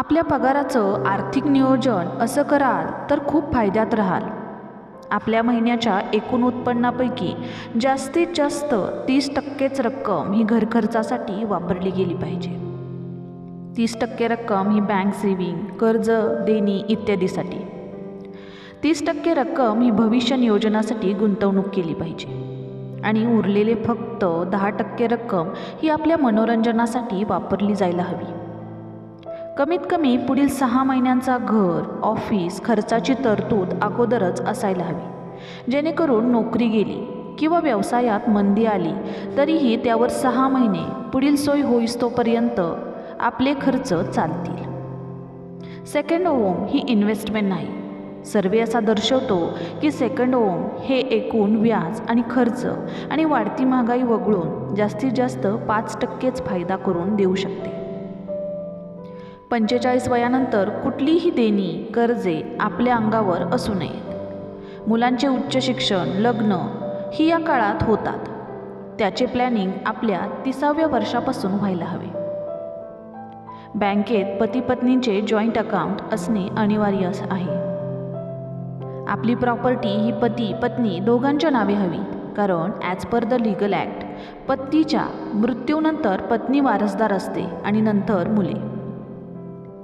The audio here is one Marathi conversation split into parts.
आपल्या पगाराचं आर्थिक नियोजन असं कराल तर खूप फायद्यात राहाल. आपल्या महिन्याच्या एकूण उत्पन्नापैकी जास्तीत जास्त तीस टक्केच रक्कम ही घरखर्चासाठी वापरली गेली पाहिजे. तीस टक्के रक्कम ही बँक सेविंग कर्ज देणी इत्यादीसाठी. तीस टक्के रक्कम ही भविष्य नियोजनासाठी गुंतवणूक केली पाहिजे. आणि उरलेले फक्त दहा टक्के रक्कम ही आपल्या मनोरंजनासाठी वापरली जायला हवी. कमीत कमी पुढील सहा महिन्यांचा घर ऑफिस खर्चाची तरतूद अगोदरच असायला हवी. जेणेकरून नोकरी गेली किंवा व्यवसायात मंदी आली तरीही त्यावर सहा महिने पुढील सोय होईस्तोपर्यंत आपले खर्च चालतील. सेकंड ओम ही इन्व्हेस्टमेंट नाही. सर्वे असा दर्शवतो की सेकंड ओम हे एकूण व्याज आणि खर्च आणि वाढती महागाई वगळून जास्तीत जास्त पाच टक्केच फायदा करून देऊ शकते. पंचेचाळीस वयानंतर कुठलीही देणी कर्जे आपल्या अंगावर असू नयेत मुलांचे उच्च शिक्षण लग्न ही या काळात होतात. त्याचे प्लॅनिंग आपल्या तिसाव्या वर्षापासून व्हायला हवे. बँकेत पती पत्नींचे जॉईंट अकाउंट असणे अनिवार्य अस- आहे. आपली प्रॉपर्टी ही पती पत्नी दोघांच्या नावे हवी कारण as per the legal act पतीच्या मृत्यूनंतर पत्नी वारसदार असते आणि नंतर मुले.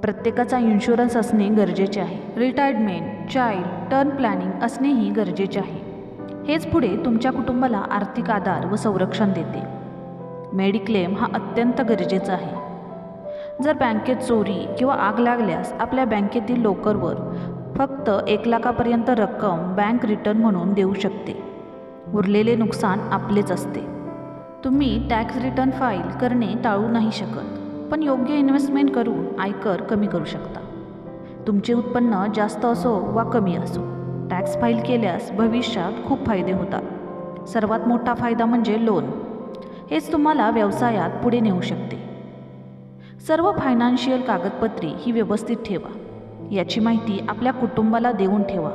प्रत्येकाचा इन्शुरन्स असणे गरजेचे आहे. रिटायरमेंट चाइल्ड टर्न प्लॅनिंग असणेही गरजेचे आहे. हेच पुढे तुमच्या कुटुंबाला आर्थिक आधार व संरक्षण देते. मेडिक्लेम हा अत्यंत गरजेचा आहे. जर बँकेत चोरी किंवा आग लागल्यास आपल्या बँकेतील लोकरवर फक्त एक लाखापर्यंत रक्कम बँक रिटर्न म्हणून देऊ शकते. उरलेले नुकसान आपलेच असते. तुम्ही टॅक्स रिटर्न फाईल करणे टाळू नाही शकत. पण योग्य इन्व्हेस्टमेंट करून आयकर कमी करू शकता. तुमचे उत्पन्न जास्त असो वा कमी असो टॅक्स फाईल केल्यास भविष्यात खूप फायदे होतात. सर्वात मोठा फायदा म्हणजे लोन हेच तुम्हाला व्यवसायात पुढे नेऊ शकते. सर्व फायनान्शियल कागदपत्रे ही व्यवस्थित ठेवा. याची माहिती आपल्या कुटुंबाला देऊन ठेवा.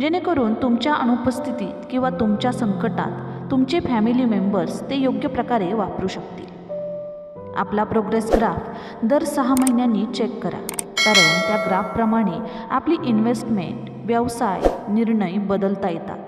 जेणेकरून तुमच्या अनुपस्थितीत किंवा तुमच्या संकटात तुमचे फॅमिली मेंबर्स ते योग्य प्रकारे वापरू शकतील. आपला प्रोग्रेस ग्राफ दर सहा महिन्यांनी चेक करा. कारण त्या ग्राफप्रमाणे आपली इन्व्हेस्टमेंट व्यवसाय निर्णय बदलता येतात.